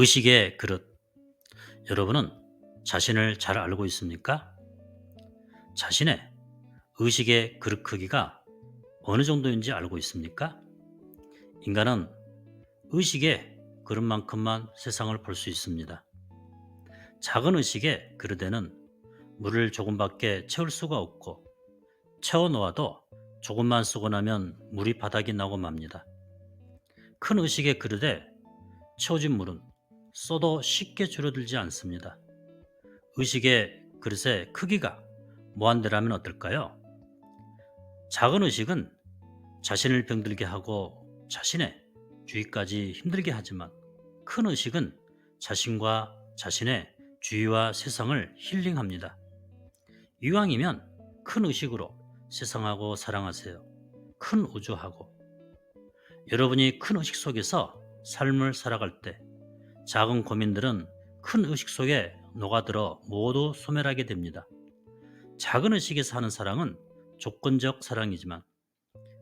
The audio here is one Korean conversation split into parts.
의식의 그릇. 여러분은 자신을 잘 알고 있습니까? 자신의 의식의 그릇 크기가 어느 정도인지 알고 있습니까? 인간은 의식의 그릇만큼만 세상을 볼 수 있습니다. 작은 의식의 그릇에는 물을 조금밖에 채울 수가 없고 채워 놓아도 조금만 쓰고 나면 물이 바닥이 나고 맙니다. 큰 의식의 그릇에 채워진 물은 써도 쉽게 줄어들지 않습니다. 의식의 그릇의 크기가 무한대라면 어떨까요? 작은 의식은 자신을 병들게 하고 자신의 주위까지 힘들게 하지만 큰 의식은 자신과 자신의 주위와 세상을 힐링합니다. 이왕이면 큰 의식으로 세상하고 사랑하세요. 큰 우주하고. 여러분이 큰 의식 속에서 삶을 살아갈 때 작은 고민들은 큰 의식 속에 녹아들어 모두 소멸하게 됩니다. 작은 의식에 사는 사랑은 조건적 사랑이지만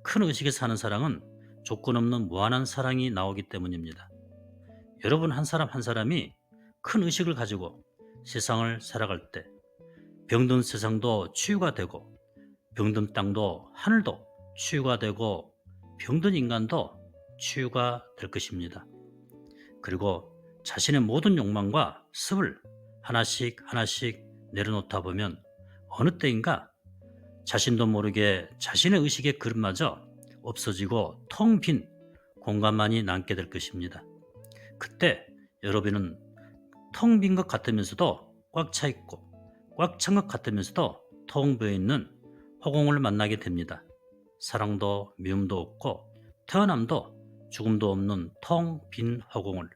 큰 의식에 사는 사랑은 조건 없는 무한한 사랑이 나오기 때문입니다. 여러분 한 사람 한 사람이 큰 의식을 가지고 세상을 살아갈 때 병든 세상도 치유가 되고 병든 땅도 하늘도 치유가 되고 병든 인간도 치유가 될 것입니다. 그리고 자신의 모든 욕망과 습을 하나씩 하나씩 내려놓다 보면 어느 때인가 자신도 모르게 자신의 의식의 그릇마저 없어지고 텅 빈 공간만이 남게 될 것입니다. 그때 여러분은 텅 빈 것 같으면서도 꽉 차 있고 꽉 찬 것 같으면서도 텅 비어 있는 허공을 만나게 됩니다. 사랑도 미움도 없고 태어남도 죽음도 없는 텅 빈 허공을